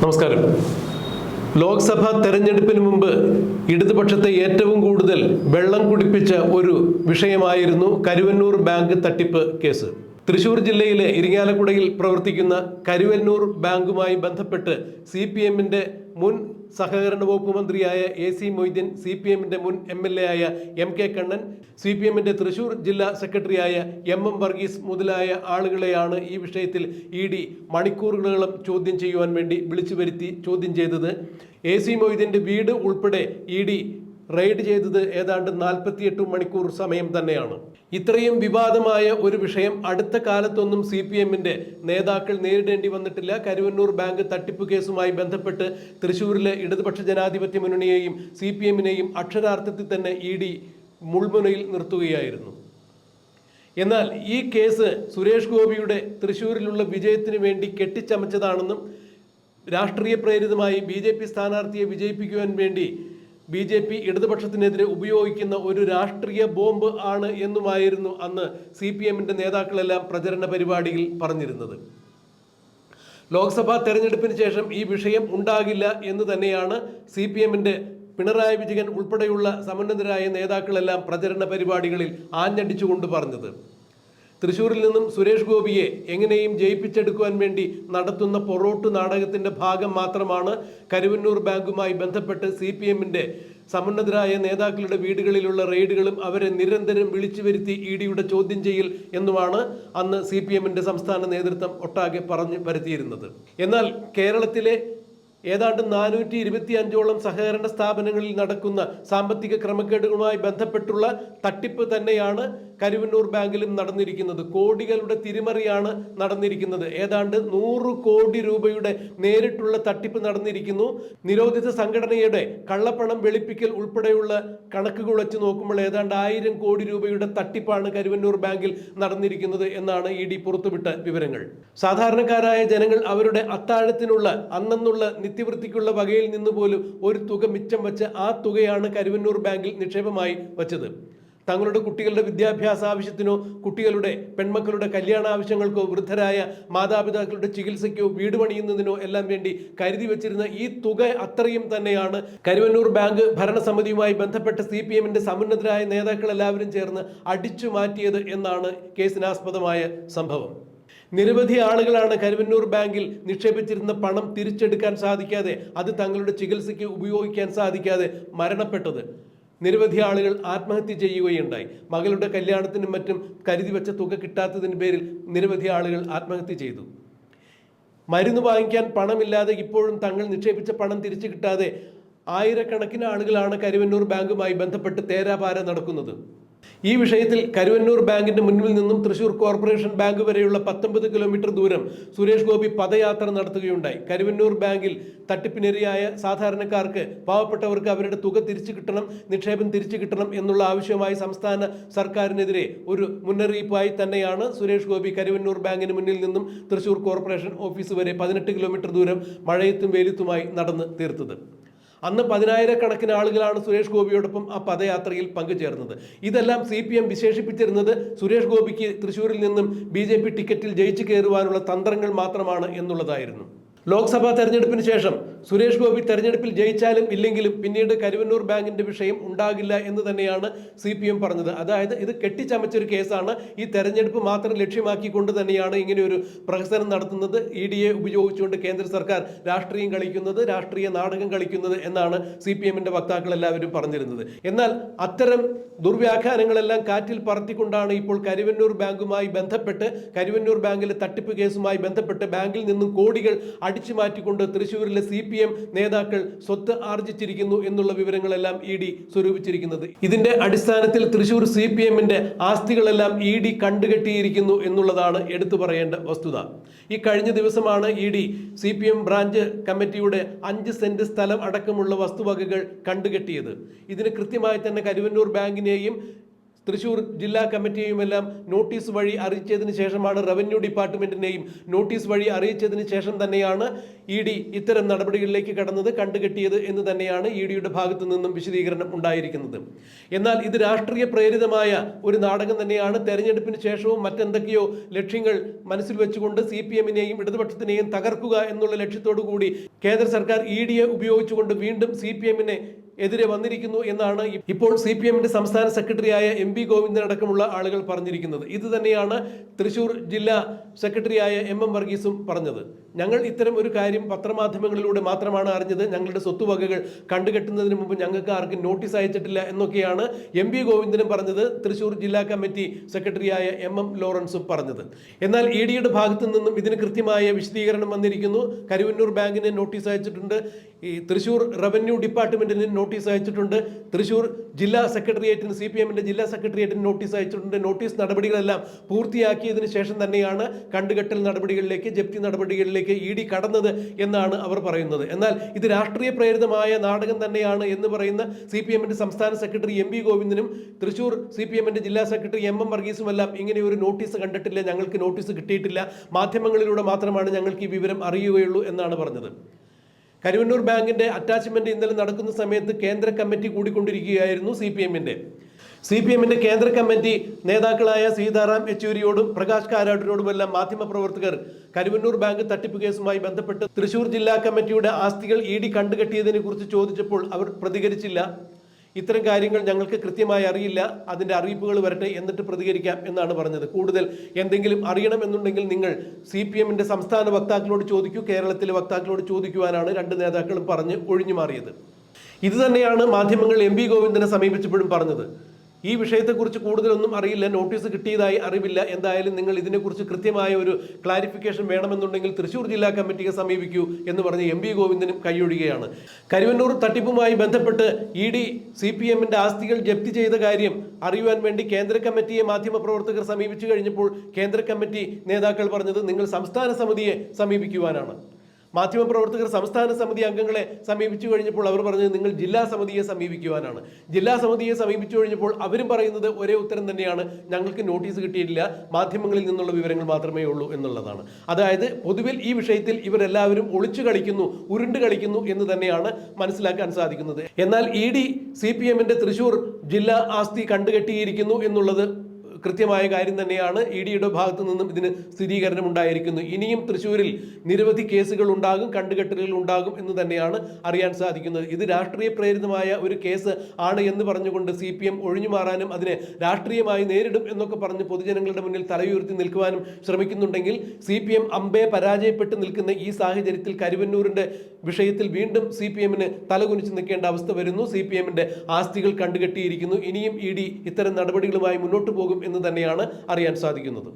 നമസ്കാരം. ലോക്സഭാ തെരഞ്ഞെടുപ്പിന് മുമ്പ് ഇടതുപക്ഷത്തെ ഏറ്റവും കൂടുതൽ വെള്ളം കുടിപ്പിച്ച ഒരു വിഷയമായിരുന്നു കരുവന്നൂർ ബാങ്ക് തട്ടിപ്പ് കേസ്. തൃശൂർ ജില്ലയിലെ ഇരിങ്ങാലക്കുടയിൽ പ്രവർത്തിക്കുന്ന കരുവന്നൂർ ബാങ്കുമായി ബന്ധപ്പെട്ട് സി പി എമ്മിന്റെ മുൻ സഹകരണ വകുപ്പ് മന്ത്രിയായ A C Moideen C P എമ്മിന്റെ മുൻ എം എൽ എ ആയ M K Kannan C P എമ്മിന്റെ തൃശൂർ ജില്ലാ സെക്രട്ടറിയായ എം എം വർഗീസ് മുതലായ ആളുകളെയാണ് ഈ വിഷയത്തിൽ ഇ ഡി മണിക്കൂറുകളോളം ചോദ്യം ചെയ്യുവാൻ വേണ്ടി വിളിച്ചു വരുത്തി ചോദ്യം ചെയ്തത്. എ സി മൊയ്തീന്റെ വീട് ഉൾപ്പെടെ ഇ ഡി റെയ്ഡ് ചെയ്തത് ഏതാണ്ട് നാൽപ്പത്തിയെട്ട് മണിക്കൂർ സമയം തന്നെയാണ്. ഇത്രയും വിവാദമായ ഒരു വിഷയം അടുത്ത കാലത്തൊന്നും സി പി എമ്മിന്റെ നേതാക്കൾ നേരിടേണ്ടി വന്നിട്ടില്ല. കരുവന്നൂർ ബാങ്ക് തട്ടിപ്പ് കേസുമായി ബന്ധപ്പെട്ട് തൃശ്ശൂരിലെ ഇടതുപക്ഷ ജനാധിപത്യ മുന്നണിയെയും സി പി എമ്മിനെയും അക്ഷരാർത്ഥത്തിൽ തന്നെ ഇ ഡി മുൾമുനയിൽ നിർത്തുകയായിരുന്നു. എന്നാൽ ഈ കേസ് സുരേഷ് ഗോപിയുടെ തൃശ്ശൂരിലുള്ള വിജയത്തിന് വേണ്ടി കെട്ടിച്ചമച്ചതാണെന്നും രാഷ്ട്രീയ പ്രേരിതമായി ബി ജെ പി സ്ഥാനാർത്ഥിയെ വിജയിപ്പിക്കുവാൻ വേണ്ടി ബി ജെ പി ഇടതുപക്ഷത്തിനെതിരെ ഉപയോഗിക്കുന്ന ഒരു രാഷ്ട്രീയ ബോംബ് ആണ് എന്നുമായിരുന്നു അന്ന് സി പി എമ്മിന്റെ നേതാക്കളെല്ലാം പ്രചരണ പരിപാടിയിൽ പറഞ്ഞിരുന്നത്. ലോക്സഭാ തെരഞ്ഞെടുപ്പിന് ശേഷം ഈ വിഷയം ഉണ്ടാകില്ല എന്ന് തന്നെയാണ് സി പി എമ്മിന്റെ പിണറായി വിജയൻ ഉൾപ്പെടെയുള്ള സമന്നതരായ നേതാക്കളെല്ലാം പ്രചരണ പരിപാടികളിൽ ആഞ്ഞടിച്ചുകൊണ്ട് പറഞ്ഞത്. തൃശൂരിൽ നിന്നും സുരേഷ് ഗോപിയെ എങ്ങനെയും ജയിപ്പിച്ചെടുക്കുവാൻ വേണ്ടി നടത്തുന്ന പൊറോട്ട് നാടകത്തിന്റെ ഭാഗം മാത്രമാണ് കരുവന്നൂർ ബാങ്കുമായി ബന്ധപ്പെട്ട് സി പി എമ്മിന്റെ സമുന്നതരായ നേതാക്കളുടെ വീടുകളിലുള്ള റെയ്ഡുകളും അവരെ നിരന്തരം വിളിച്ചു വരുത്തി ഇ ഡിയുടെ ചോദ്യം ചെയ്യൽ എന്നുമാണ് അന്ന് സി പി എമ്മിന്റെ സംസ്ഥാന നേതൃത്വം ഒട്ടാകെ പറഞ്ഞു വരുത്തിയിരുന്നത്. എന്നാൽ കേരളത്തിലെ ഏതാണ്ട് നാനൂറ്റി ഇരുപത്തി അഞ്ചോളം സഹകരണ സ്ഥാപനങ്ങളിൽ നടക്കുന്ന സാമ്പത്തിക ക്രമക്കേടുകളുമായി ബന്ധപ്പെട്ടുള്ള തട്ടിപ്പ് തന്നെയാണ് കരുവന്നൂർ ബാങ്കിലും നടന്നിരിക്കുന്നത്. കോടികളുടെ തിരിമറിയാണ് നടന്നിരിക്കുന്നത്. ഏതാണ്ട് നൂറ് കോടി രൂപയുടെ നേരിട്ടുള്ള തട്ടിപ്പ് നടന്നിരിക്കുന്നു. നിരോധിത സംഘടനയുടെ കള്ളപ്പണം വെളുപ്പിക്കൽ ഉൾപ്പെടെയുള്ള കണക്കുകൾ വെച്ച് നോക്കുമ്പോൾ ഏതാണ്ട് ആയിരം കോടി രൂപയുടെ തട്ടിപ്പാണ് കരുവന്നൂർ ബാങ്കിൽ നടന്നിരിക്കുന്നത് എന്നാണ് ഇ ഡി പുറത്തുവിട്ട വിവരങ്ങൾ. സാധാരണക്കാരായ ജനങ്ങൾ അവരുടെ അത്താഴത്തിനുള്ള അന്നെന്നുള്ള നിത്യവൃത്തിക്കുള്ള വകയിൽ നിന്ന് പോലും ഒരു തുക മിച്ചം വെച്ച് ആ തുകയാണ് കരുവന്നൂർ ബാങ്കിൽ നിക്ഷേപമായി വച്ചത്. തങ്ങളുടെ കുട്ടികളുടെ വിദ്യാഭ്യാസ ആവശ്യത്തിനോ കുട്ടികളുടെ പെൺമക്കളുടെ കല്യാണ ആവശ്യങ്ങൾക്കോ വൃദ്ധരായ മാതാപിതാക്കളുടെ ചികിത്സയ്ക്കോ വീട് പണിയുന്നതിനോ എല്ലാം വേണ്ടി കരുതി വെച്ചിരുന്ന ഈ തുക അത്രയും തന്നെയാണ്. കരുവന്നൂർ ബാങ്ക് ഭരണസമിതിയുമായി ബന്ധപ്പെട്ട സി പി എമ്മിന്റെ സമുന്നതരായ നേതാക്കൾ എല്ലാവരും ചേർന്ന് അടിച്ചു മാറ്റിയത് എന്നാണ് കേസിനാസ്പദമായ സംഭവം. നിരവധി ആളുകളാണ് കരുവന്നൂർ ബാങ്കിൽ നിക്ഷേപിച്ചിരുന്ന പണം തിരിച്ചെടുക്കാൻ സാധിക്കാതെ അത് തങ്ങളുടെ ചികിത്സയ്ക്ക് ഉപയോഗിക്കാൻ സാധിക്കാതെ മരണപ്പെട്ടത്. നിരവധി ആളുകൾ ആത്മഹത്യ ചെയ്യുകയുണ്ടായി. മകളുടെ കല്യാണത്തിനും മറ്റും കരുതി വെച്ച തുക കിട്ടാത്തതിന് പേരിൽ നിരവധി ആളുകൾ ആത്മഹത്യ ചെയ്തു. മരുന്ന് വാങ്ങിക്കാൻ പണമില്ലാതെ ഇപ്പോഴും തങ്ങൾ നിക്ഷേപിച്ച പണം തിരിച്ചു കിട്ടാതെ ആയിരക്കണക്കിന് ആളുകളാണ് കരുവന്നൂർ ബാങ്കുമായി ബന്ധപ്പെട്ട് തേരാപാര നടക്കുന്നത്. ഈ വിഷയത്തിൽ കരുവന്നൂർ ബാങ്കിന്റെ മുന്നിൽ നിന്നും തൃശൂർ കോർപ്പറേഷൻ ബാങ്ക് വരെയുള്ള പത്തൊമ്പത് കിലോമീറ്റർ ദൂരം സുരേഷ് ഗോപി പദയാത്ര നടത്തുകയുണ്ടായി. കരുവന്നൂർ ബാങ്കിൽ തട്ടിപ്പിനിരയായ സാധാരണക്കാർക്ക് പാവപ്പെട്ടവർക്ക് അവരുടെ തുക തിരിച്ചു കിട്ടണം നിക്ഷേപം തിരിച്ചു കിട്ടണം എന്നുള്ള ആവശ്യമായി സംസ്ഥാന സർക്കാരിനെതിരെ ഒരു മുന്നറിയിപ്പായി തന്നെയാണ് സുരേഷ് ഗോപി കരുവന്നൂർ ബാങ്കിന് മുന്നിൽ നിന്നും തൃശൂർ കോർപ്പറേഷൻ ഓഫീസ് വരെ പതിനെട്ട് കിലോമീറ്റർ ദൂരം മഴയത്തും വെയിലത്തുമായി നടന്ന് തീർത്തത്. അന്ന് പതിനായിരക്കണക്കിന് ആളുകളാണ് സുരേഷ് ഗോപിയോടൊപ്പം ആ പദയാത്രയിൽ പങ്കുചേർന്നത്. ഇതെല്ലാം സി പി എം വിശേഷിപ്പിച്ചിരുന്നത് സുരേഷ് ഗോപിക്ക് തൃശ്ശൂരിൽ നിന്നും ബി ജെ പി ടിക്കറ്റിൽ ജയിച്ചു കയറുവാനുള്ള തന്ത്രങ്ങൾ മാത്രമാണ് എന്നുള്ളതായിരുന്നു. ലോക്സഭാ തെരഞ്ഞെടുപ്പിന് ശേഷം സുരേഷ് ഗോപി തെരഞ്ഞെടുപ്പിൽ ജയിച്ചാലും ഇല്ലെങ്കിലും പിന്നീട് കരുവന്നൂർ ബാങ്കിന്റെ വിഷയം ഉണ്ടാകില്ല എന്ന് തന്നെയാണ് സി പി എം പറഞ്ഞത്. അതായത് ഇത് കെട്ടിച്ചമച്ചൊരു കേസാണ്. ഈ തെരഞ്ഞെടുപ്പ് മാത്രം ലക്ഷ്യമാക്കിക്കൊണ്ട് തന്നെയാണ് ഇങ്ങനെ ഒരു പ്രഹസനം നടത്തുന്നത്. ഇ ഡി എ ഉപയോഗിച്ചുകൊണ്ട് കേന്ദ്ര സർക്കാർ രാഷ്ട്രീയം കളിക്കുന്നത് രാഷ്ട്രീയ നാടകം കളിക്കുന്നത് എന്നാണ് സി പി എമ്മിന്റെ വക്താക്കൾ എല്ലാവരും പറഞ്ഞിരുന്നത്. എന്നാൽ അത്തരം ദുർവ്യാഖ്യാനങ്ങളെല്ലാം കാറ്റിൽ പറത്തിക്കൊണ്ടാണ് ഇപ്പോൾ കരുവന്നൂർ ബാങ്കുമായി ബന്ധപ്പെട്ട് കരുവന്നൂർ ബാങ്കിലെ തട്ടിപ്പ് കേസുമായി ബന്ധപ്പെട്ട് ബാങ്കിൽ നിന്നും കോടികൾ അടിച്ചു മാറ്റിക്കൊണ്ട് തൃശൂരിലെ സി പി എം നേതാക്കൾ സ്വത്ത് ആർജിച്ചിരിക്കുന്നു എന്നുള്ള വിവരങ്ങളെല്ലാം ഇ ഡി സ്വരൂപിച്ചിരിക്കുന്നത്. ഇതിന്റെ അടിസ്ഥാനത്തിൽ തൃശൂർ സി പി എമ്മിന്റെ ആസ്തികളെല്ലാം ഇ ഡി കണ്ടുകെട്ടിയിരിക്കുന്നു എന്നുള്ളതാണ് എടുത്തു പറയേണ്ട വസ്തുത. ഈ കഴിഞ്ഞ ദിവസമാണ് E D C P M branch കമ്മിറ്റിയുടെ അഞ്ച് സെന്റ് സ്ഥലം അടക്കമുള്ള വസ്തുവകകൾ കണ്ടുകെട്ടിയത്. ഇതിന് കൃത്യമായി തന്നെ കരുവന്നൂർ ബാങ്കിനെയും തൃശൂർ ജില്ലാ കമ്മിറ്റിയെയുമെല്ലാം നോട്ടീസ് വഴി അറിയിച്ചതിന് ശേഷമാണ് റവന്യൂ ഡിപ്പാർട്ട്മെന്റിനെയും നോട്ടീസ് വഴി അറിയിച്ചതിന് ശേഷം തന്നെയാണ് ഇ ഡി ഇത്തരം നടപടികളിലേക്ക് കടന്നത് കണ്ടുകെട്ടിയത് എന്ന് തന്നെയാണ് ഇ ഡിയുടെ ഭാഗത്തു നിന്നും വിശദീകരണം ഉണ്ടായിരിക്കുന്നത്. എന്നാൽ ഇത് രാഷ്ട്രീയ പ്രേരിതമായ ഒരു നാടകം തന്നെയാണ്. തെരഞ്ഞെടുപ്പിന് ശേഷവും മറ്റെന്തൊക്കെയോ ലക്ഷ്യങ്ങൾ മനസ്സിൽ വെച്ചുകൊണ്ട് സി പി എമ്മിനെയും ഇടതുപക്ഷത്തിനെയും തകർക്കുക എന്നുള്ള ലക്ഷ്യത്തോടു കൂടി കേന്ദ്ര സർക്കാർ ഇ ഡിയെ ഉപയോഗിച്ചുകൊണ്ട് വീണ്ടും സി പി എമ്മിനെ എതിരെ വന്നിരിക്കുന്നു എന്നാണ് ഇപ്പോൾ സി പി എമ്മിന്റെ സംസ്ഥാന സെക്രട്ടറിയായ എം പി ഗോവിന്ദൻ അടക്കമുള്ള ആളുകൾ പറഞ്ഞിരിക്കുന്നത്. ഇത് തന്നെയാണ് തൃശൂർ ജില്ലാ സെക്രട്ടറിയായ എം എം വർഗീസും പറഞ്ഞത്. ഞങ്ങൾ ഇത്തരം ഒരു കാര്യം പത്രമാധ്യമങ്ങളിലൂടെ മാത്രമാണ് അറിഞ്ഞത്. ഞങ്ങളുടെ സ്വത്തുവകകൾ കണ്ടുകെട്ടുന്നതിന് മുമ്പ് ഞങ്ങൾക്ക് ആർക്കും നോട്ടീസ് അയച്ചിട്ടില്ല എന്നൊക്കെയാണ് എം പി ഗോവിന്ദനും പറഞ്ഞത്. തൃശൂർ ജില്ലാ കമ്മിറ്റി സെക്രട്ടറിയായ എം എം ലോറൻസും പറഞ്ഞത്. എന്നാൽ ഇ ഡിയുടെ ഭാഗത്തു നിന്നും ഇതിന് കൃത്യമായ വിശദീകരണം വന്നിരിക്കുന്നു. കരുവന്നൂർ ബാങ്കിന് നോട്ടീസ് അയച്ചിട്ടുണ്ട്. ഈ തൃശൂർ റവന്യൂ ഡിപ്പാർട്ട്മെന്റിന് നോട്ടീസ് അയച്ചിട്ടുണ്ട്. തൃശൂർ ജില്ലാ സെക്രട്ടേറിയറ്റിന് സി പി എമ്മിന്റെ ജില്ലാ സെക്രട്ടേറിയറ്റിന് നോട്ടീസ് അയച്ചിട്ടുണ്ട്. നോട്ടീസ് നടപടികളെല്ലാം പൂർത്തിയാക്കിയതിന് ശേഷം തന്നെയാണ് കണ്ടുകെട്ടൽ നടപടികളിലേക്ക് ജപ്തി നടപടികളിലേക്ക് ഇ ഡി കടന്നത് എന്നാണ് അവർ പറയുന്നത്. എന്നാൽ ഇത് രാഷ്ട്രീയ പ്രേരിതമായ നാടകം തന്നെയാണ് എന്ന് പറയുന്ന സി പി എമ്മിന്റെ സംസ്ഥാന സെക്രട്ടറി എം വി ഗോവിന്ദനും തൃശൂർ സി പി എമ്മിന്റെ ജില്ലാ സെക്രട്ടറി എം എം വർഗീസും എല്ലാം ഇങ്ങനെ ഒരു നോട്ടീസ് കണ്ടിട്ടില്ല. ഞങ്ങൾക്ക് നോട്ടീസ് കിട്ടിയിട്ടില്ല. മാധ്യമങ്ങളിലൂടെ മാത്രമാണ് ഞങ്ങൾക്ക് ഈ വിവരം അറിയുകയുള്ളൂ എന്നാണ് പറഞ്ഞത്. കരുവന്നൂർ ബാങ്കിന്റെ അറ്റാച്ച്മെന്റ് ഇന്നലെ നടക്കുന്ന സമയത്ത് കേന്ദ്ര കമ്മിറ്റി കൂടിക്കൊണ്ടിരിക്കുകയായിരുന്നു സി പി എമ്മിന്റെ സി പി എമ്മിന്റെ കേന്ദ്ര കമ്മിറ്റി നേതാക്കളായ സീതാറാം യെച്ചൂരിയോടും പ്രകാശ് കാരാട്ടിനോടുമെല്ലാം മാധ്യമപ്രവർത്തകർ കരുവന്നൂർ ബാങ്ക് തട്ടിപ്പ് കേസുമായി ബന്ധപ്പെട്ട് തൃശൂർ ജില്ലാ കമ്മിറ്റിയുടെ ആസ്തികൾ ഇ ഡി കണ്ടുകെട്ടിയതിനെ കുറിച്ച് ചോദിച്ചപ്പോൾ അവർ പ്രതികരിച്ചില്ല. ഇത്തരം കാര്യങ്ങൾ ഞങ്ങൾക്ക് കൃത്യമായി അറിയില്ല. അതിന്റെ അറിയിപ്പുകൾ വരട്ടെ എന്നിട്ട് പ്രതികരിക്കാം എന്നാണ് പറഞ്ഞത്. കൂടുതൽ എന്തെങ്കിലും അറിയണമെന്നുണ്ടെങ്കിൽ നിങ്ങൾ സി പി എമ്മിന്റെ സംസ്ഥാന വക്താക്കളോട് ചോദിക്കൂ കേരളത്തിലെ വക്താക്കളോട് ചോദിക്കുവാനാണ് രണ്ട് നേതാക്കളും പറഞ്ഞ് ഒഴിഞ്ഞു മാറിയത്. ഇത് തന്നെയാണ് മാധ്യമങ്ങൾ എം വി ഗോവിന്ദനെ സമീപിച്ചപ്പോഴും പറഞ്ഞത്. ഈ വിഷയത്തെക്കുറിച്ച് കൂടുതലൊന്നും അറിയില്ല നോട്ടീസ് കിട്ടിയതായി അറിവില്ല. എന്തായാലും നിങ്ങൾ ഇതിനെക്കുറിച്ച് കൃത്യമായ ഒരു ക്ലാരിഫിക്കേഷൻ വേണമെന്നുണ്ടെങ്കിൽ തൃശൂർ ജില്ലാ കമ്മിറ്റിയെ സമീപിക്കൂ എന്ന് പറഞ്ഞ് എം വി ഗോവിന്ദനും കൈയൊഴിയുകയാണ് കരുവന്നൂർ തട്ടിപ്പുമായി ബന്ധപ്പെട്ട് ഇ ഡി സി പി എമ്മിന്റെ ആസ്തികൾ ജപ്തി ചെയ്ത കാര്യം അറിയുവാൻ വേണ്ടി കേന്ദ്ര കമ്മിറ്റിയെ മാധ്യമപ്രവർത്തകർ സമീപിച്ചു കഴിഞ്ഞപ്പോൾ കേന്ദ്ര കമ്മിറ്റി നേതാക്കൾ പറഞ്ഞത് നിങ്ങൾ സംസ്ഥാന സമിതിയെ സമീപിക്കുവാനാണ്. മാധ്യമപ്രവർത്തകർ സംസ്ഥാന സമിതി അംഗങ്ങളെ സമീപിച്ചു കഴിഞ്ഞപ്പോൾ അവർ പറഞ്ഞത് നിങ്ങൾ ജില്ലാ സമിതിയെ സമീപിക്കുവാനാണ്. ജില്ലാ സമിതിയെ സമീപിച്ചു കഴിഞ്ഞപ്പോൾ അവരും പറയുന്നത് ഒരേ ഉത്തരം തന്നെയാണ്. ഞങ്ങൾക്ക് നോട്ടീസ് കിട്ടിയിട്ടില്ല. മാധ്യമങ്ങളിൽ നിന്നുള്ള വിവരങ്ങൾ മാത്രമേ ഉള്ളൂ എന്നുള്ളതാണ്. അതായത് പൊതുവിൽ ഈ വിഷയത്തിൽ ഇവരെല്ലാവരും ഒളിച്ചു കളിക്കുന്നു ഉരുണ്ട് കളിക്കുന്നു എന്ന് തന്നെയാണ് മനസ്സിലാക്കാൻ സാധിക്കുന്നത്. എന്നാൽ ഇ ഡി സി പി എമ്മിന്റെ തൃശൂർ ജില്ലാ ആസ്തി കണ്ടുകെട്ടിയിരിക്കുന്നു എന്നുള്ളത് കൃത്യമായ കാര്യം തന്നെയാണ് ഇ ഡിയുടെ ഭാഗത്തു നിന്നും ഇതിന് സ്ഥിരീകരണം ഉണ്ടായിരിക്കുന്നു ഇനിയും തൃശ്ശൂരിൽ നിരവധി കേസുകൾ ഉണ്ടാകും കണ്ടുകെട്ടലുകൾ ഉണ്ടാകും എന്ന് തന്നെയാണ് അറിയാൻ സാധിക്കുന്നത്. ഇത് രാഷ്ട്രീയ പ്രേരിതമായ ഒരു കേസ് ആണ് എന്ന് പറഞ്ഞുകൊണ്ട് സി പി എം ഒഴിഞ്ഞു മാറാനും അതിനെ രാഷ്ട്രീയമായി നേരിടും എന്നൊക്കെ പറഞ്ഞ് പൊതുജനങ്ങളുടെ മുന്നിൽ തലയുയർത്തി നിൽക്കുവാനും ശ്രമിക്കുന്നുണ്ടെങ്കിൽ സി പി എം അമ്പയെ പരാജയപ്പെട്ട് നിൽക്കുന്ന ഈ സാഹചര്യത്തിൽ കരുവന്നൂരിന്റെ വിഷയത്തിൽ വീണ്ടും സി പി എമ്മിന് തലകുനിച്ച് നിൽക്കേണ്ട അവസ്ഥ വരുന്നു. സി പി എമ്മിന്റെ ആസ്തികൾ കണ്ടുകെട്ടിയിരിക്കുന്നു. ഇനിയും ഇ ഡി ഇത്തരം നടപടികളുമായി മുന്നോട്ട് പോകും എന്ന് തന്നെയാണ് അറിയാൻ സാധിക്കുന്നത്.